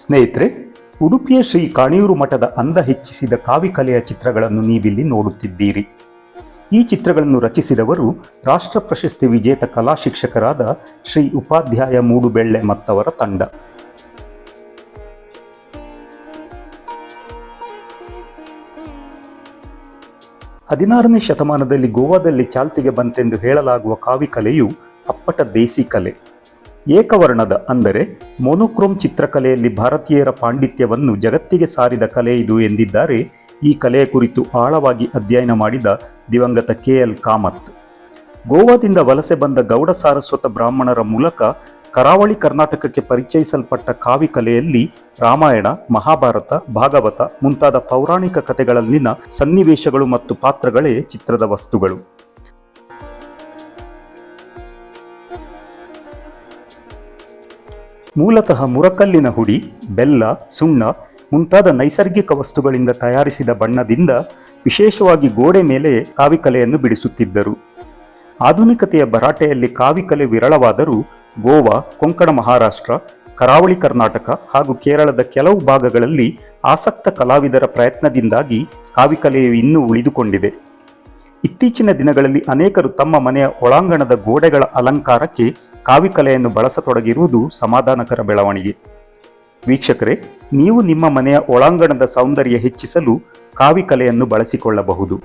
ಸ್ನೇಹಿತರೆ, ಉಡುಪಿಯ ಶ್ರೀ ಕಾಣಿಯೂರು ಮಠದ ಅಂದ ಹೆಚ್ಚಿಸಿದ ಕಾವಿಕಲೆಯ ಚಿತ್ರಗಳನ್ನು ನೀವಿಲ್ಲಿ ನೋಡುತ್ತಿದ್ದೀರಿ. ಈ ಚಿತ್ರಗಳನ್ನು ರಚಿಸಿದವರು ರಾಷ್ಟ್ರ ಪ್ರಶಸ್ತಿ ವಿಜೇತ ಕಲಾ ಶಿಕ್ಷಕರಾದ ಶ್ರೀ ಉಪಾಧ್ಯಾಯ ಮೂಡುಬೆಳ್ಳೆ ಮತ್ತವರ ತಂಡ. ಹದಿನಾರನೇ ಶತಮಾನದಲ್ಲಿ ಗೋವಾದಲ್ಲಿ ಚಾಲ್ತಿಗೆ ಬಂತೆಂದು ಹೇಳಲಾಗುವ ಕಾವಿಕಲೆಯು ಅಪ್ಪಟ ದೇಸಿ ಕಲೆ. ಏಕವರ್ಣದ ಅಂದರೆ ಮೊನೋಕ್ರೋಮ್ ಚಿತ್ರಕಲೆಯಲ್ಲಿ ಭಾರತೀಯರ ಪಾಂಡಿತ್ಯವನ್ನು ಜಗತ್ತಿಗೆ ಸಾರಿದ ಕಲೆ ಇದು ಎಂದಿದ್ದಾರೆ. ಈ ಕಲೆಯ ಕುರಿತು ಆಳವಾಗಿ ಅಧ್ಯಯನ ಮಾಡಿದ ದಿವಂಗತ ಕೆ. ಎಲ್. ಕಾಮತ್. ಗೋವಾದಿಂದ ವಲಸೆ ಬಂದ ಗೌಡ ಸಾರಸ್ವತ ಬ್ರಾಹ್ಮಣರ ಮೂಲಕ ಕರಾವಳಿ ಕರ್ನಾಟಕಕ್ಕೆ ಪರಿಚಯಿಸಲ್ಪಟ್ಟ ಕಾವಿ ಕಲೆಯಲ್ಲಿ ರಾಮಾಯಣ, ಮಹಾಭಾರತ, ಭಾಗವತ ಮುಂತಾದ ಪೌರಾಣಿಕ ಕಥೆಗಳಲ್ಲಿನ ಸನ್ನಿವೇಶಗಳು ಮತ್ತು ಪಾತ್ರಗಳೇ ಚಿತ್ರದ ವಸ್ತುಗಳು. ಮೂಲತಃ ಮುರಕಲ್ಲಿನ ಹುಡಿ, ಬೆಲ್ಲ, ಸುಣ್ಣ ಮುಂತಾದ ನೈಸರ್ಗಿಕ ವಸ್ತುಗಳಿಂದ ತಯಾರಿಸಿದ ಬಣ್ಣದಿಂದ ವಿಶೇಷವಾಗಿ ಗೋಡೆ ಮೇಲೆ ಕಾವಿಕಲೆಯನ್ನು ಬಿಡಿಸುತ್ತಿದ್ದರು. ಆಧುನಿಕತೆಯ ಭರಾಟೆಯಲ್ಲಿ ಕಾವಿಕಲೆ ವಿರಳವಾದರೂ ಗೋವಾ, ಕೊಂಕಣ ಮಹಾರಾಷ್ಟ್ರ, ಕರಾವಳಿ ಕರ್ನಾಟಕ ಹಾಗೂ ಕೇರಳದ ಕೆಲವು ಭಾಗಗಳಲ್ಲಿ ಆಸಕ್ತ ಕಲಾವಿದರ ಪ್ರಯತ್ನದಿಂದಾಗಿ ಕಾವಿಕಲೆಯು ಇನ್ನೂ ಉಳಿದುಕೊಂಡಿದೆ. ಇತ್ತೀಚಿನ ದಿನಗಳಲ್ಲಿ ಅನೇಕರು ತಮ್ಮ ಮನೆಯ ಒಳಾಂಗಣದ ಗೋಡೆಗಳ ಅಲಂಕಾರಕ್ಕೆ ಕಾವಿಕಲೆಯನ್ನು ಬಳಸತೊಡಗಿರುವುದು ಸಮಾಧಾನಕರ ಬೆಳವಣಿಗೆ. ವೀಕ್ಷಕರೇ, ನೀವು ನಿಮ್ಮ ಮನೆಯ ಒಳಾಂಗಣದ ಸೌಂದರ್ಯ ಹೆಚ್ಚಿಸಲು ಕಾವಿಕಲೆಯನ್ನು ಬಳಸಿಕೊಳ್ಳಬಹುದು.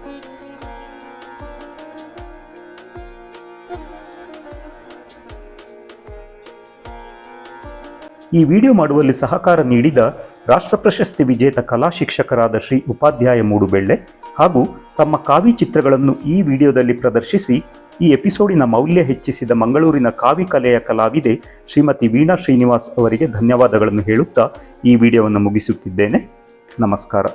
ಈ ವಿಡಿಯೋ ಮಾಡುವಲ್ಲಿ ಸಹಕಾರ ನೀಡಿದ ರಾಷ್ಟ್ರ ಪ್ರಶಸ್ತಿ ವಿಜೇತ ಕಲಾ ಶಿಕ್ಷಕರಾದ ಶ್ರೀ ಉಪಾಧ್ಯಾಯ ಮೂಡುಬೆಳ್ಳೆ ಹಾಗೂ ತಮ್ಮ ಕಾವಿ ಚಿತ್ರಗಳನ್ನು ಈ ವಿಡಿಯೋದಲ್ಲಿ ಪ್ರದರ್ಶಿಸಿ ಈ ಎಪಿಸೋಡಿನ ಮೌಲ್ಯ ಹೆಚ್ಚಿಸಿದ ಮಂಗಳೂರಿನ ಕಾವಿ ಕಲೆಯ ಕಲಾವಿದೆ ಶ್ರೀಮತಿ ವೀಣಾ ಶ್ರೀನಿವಾಸ್ ಅವರಿಗೆ ಧನ್ಯವಾದಗಳನ್ನು ಹೇಳುತ್ತಾ ಈ ವಿಡಿಯೋವನ್ನು ಮುಗಿಸುತ್ತಿದ್ದೇನೆ. ನಮಸ್ಕಾರ.